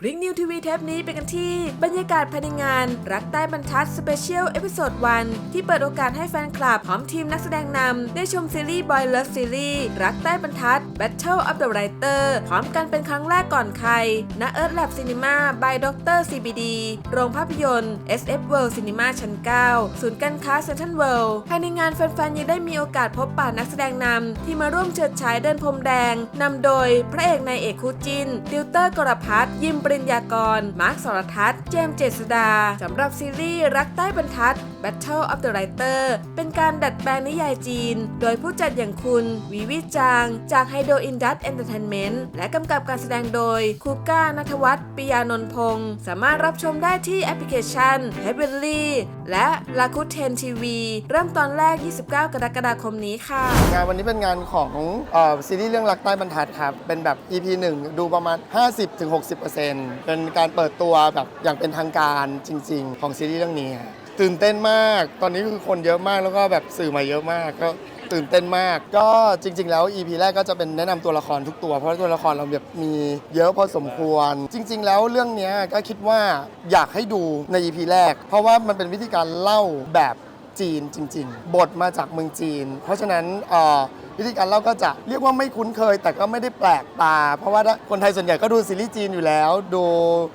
คลิกนิวทีวีเทปนี้ไปกันที่ บรรยากาศภายในงาน รักใต้บรรทัดสเปเชียลเอพิโซดวันที่เปิดโอกาสให้แฟนคลับพร้อมทีมนักแสดงนำได้ชมซีรีส์ Boy Love Series รักใต้บรรทัด Battle of the Writer พร้อมกันเป็นครั้งแรกก่อนใครณเอิร์ธแลบซีนีมา by Dr. CBD โรงภาพยนตร์ SF World Cinema ชั้น 9 ศูนย์การค้าเซ็นทรัลเวิลด์ภายในงานแฟนๆยังได้มีโอกาสพบปะนักแสดงนำที่มาร่วมเฉิดฉายเดินพรมแดงนำโดยพระเอกนายเอกคู่จินติวเตอร์กรพัฒน์ยิมปริญญากร มาร์คสรทัศน์ เจมเจษดา สำหรับซีรีส์รักใต้บรรทัด Battle of the Writer เป็นการดัดแปลงนิยายจีน โดยผู้จัดอย่างคุณวีวิจาง จากไฮโดอินดัสเอนเตอร์เทนเมนต์และกำกับการแสดงโดยคูก้านัทวัฒน์ปิยานนท์พงศ์สามารถรับชมได้ที่แอปพลิเคชัน h e a v e n l y และลาคุเทนทีวีเริ่มตอนแรก 29 กรกฎาคมนี้ค่ะ งานวันนี้เป็นงานของเออซีรีส์เรื่องรักใต้บรรทัดครับ เป็นแบบ EP 1 ดูประมาณ 50-60%เป็นการเปิดตัวแบบอย่างเป็นทางการจริง ๆ ของซีรีส์เรื่องนี้ครับตื่นเต้นมาก ตอนนี้คือคนเยอะมากแล้วก็แบบสื่อมาเยอะมากก็ตื่นเต้นมาก ก็จริง ๆ แล้ว EP แรกก็จะเป็นแนะนำตัวละครทุกตัว เพราะตัวละครเราแบบมีเยอะพอสมควร จริง ๆ แล้วเรื่องนี้ก็คิดว่าอยากให้ดูใน EP แรก เพราะว่ามันเป็นวิธีการเล่าแบบ จีนจริง ๆ บทมาจากเมืองจีน เพราะฉะนั้นวิธีการเล่าก็จะเรียกว่าไม่คุ้นเคย แต่ก็ไม่ได้แปลกตา เพราะว่าคนไทยส่วนใหญ่ก็ดูซีรีส์จีนอยู่แล้ว ดู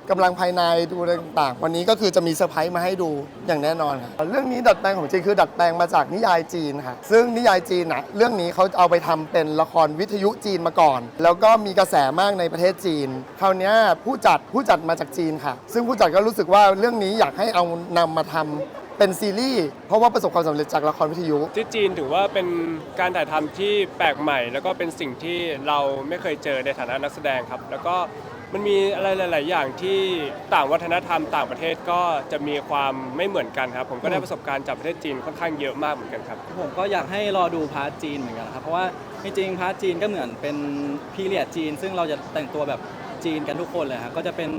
กำลังภายในดูอะไรต่างๆ วันนี้ก็คือจะมีเซอร์ไพรส์มาให้ดูอย่างแน่นอนครับเรื่องนี้ดัดแปลงของจีนคือดัดแปลงมาจากนิยายจีนค่ะซึ่งนิยายจีนนะเรื่องนี้เขาเอาไปทำเป็นละครวิทยุจีนมาก่อน แล้วก็มีกระแสมากในประเทศจีนคราวนี้ผู้จัดผู้จัดมาจากจีนค่ะ ซึ่งผู้จัดก็รู้สึกว่าเรื่องนี้อยากให้เอานำมาทำ เป็นซีรีส์เพราะว่าประสบความสำเร็จจากละครวิทยุ ที่จีนถือว่าเป็นการถ่ายทำที่แปลกใหม่ แล้วก็เป็นสิ่งที่เราไม่เคยเจอในฐานะนักแสดงครับ แล้วก็มันมีอะไรหลาย ๆ อย่างที่ต่างวัฒนธรรมต่างประเทศก็จะมีความไม่เหมือนกันครับ ผมก็ได้ประสบการณ์จากประเทศจีนค่อนข้างเยอะมากเหมือนกันครับ ผมก็อยากให้รอดูพาร์ทจีนเหมือนกันนะครับ เพราะว่าจริงๆพาร์ทจีนก็เหมือนเป็นพีเรียดจีน ซึ่งเราจะแต่งตัวแบบจีนกันทุกคนเลยครับก็จะเป็น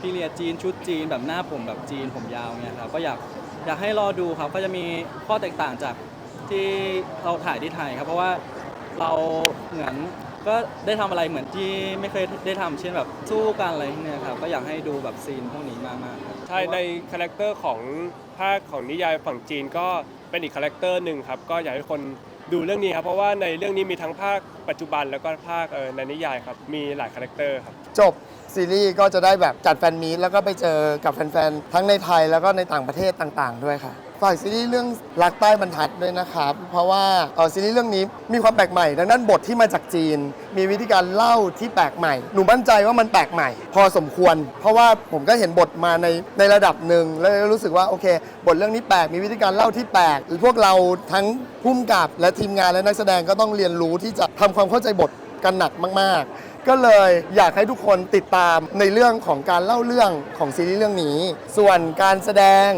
พีเรียดจีนชุดจีนแบบหน้าผมแบบจีนผมยาวเนี่ยครับก็อยาก อยากให้รอดูครับก็จะมีข้อแตกต่างจากที่เราถ่ายที่ไทยครับ เพราะว่าเราเหมือนก็ได้ทำอะไรเหมือนที่ไม่เคยได้ทำเช่นแบบสู้กันอะไรพวกเนี่ยครับก็อยากให้ดูแบบซีนพวกนี้มากๆครับ ใช่ในคาแรคเตอร์ของภาคของนิยายฝั่งจีนก็เป็นอีกคาแรคเตอร์หนึ่งครับ ก็อยากให้คน ดูเรื่องนี้ครับเพราะว่าในเรื่องนี้มีทั้งภาคปัจจุบันแล้วก็ภาคเอ่อในนิยายครับมีหลายคาแรคเตอร์ครับ จบซีรีส์ก็จะได้แบบจัดแฟนมีตแล้วก็ไปเจอกับแฟนๆ ทั้งในไทยแล้วก็ในต่างประเทศต่างๆ ด้วยค่ะฝากซีรีส์เรื่องรักใต้บรรทัดด้วยนะครับ เพราะว่าเอ่อซีรีส์เรื่องนี้มีความแปลกใหม่ดังนั้นบทที่มาจากจีน มีวิธีการเล่าที่แปลกใหม่ หนูมั่นใจว่ามันแปลกใหม่ พอสมควร เพราะว่าผมก็เห็นบทมาในในระดับหนึ่งแล้วรู้สึกว่าโอเค บทเรื่องนี้แปลกมีวิธีการเล่าที่แปลกพวกเราทั้งพุ่มกับและทีมงานและนักแสดงก็ต้องเรียนรู้ที่จะทำความเข้าใจบทกันหนักมาก ๆก็เลยอยากให้ทุกคนติดตามในเรื่องของการเล่าเรื่องของซีรีส์เรื่องนี้ ส่วนการแสดง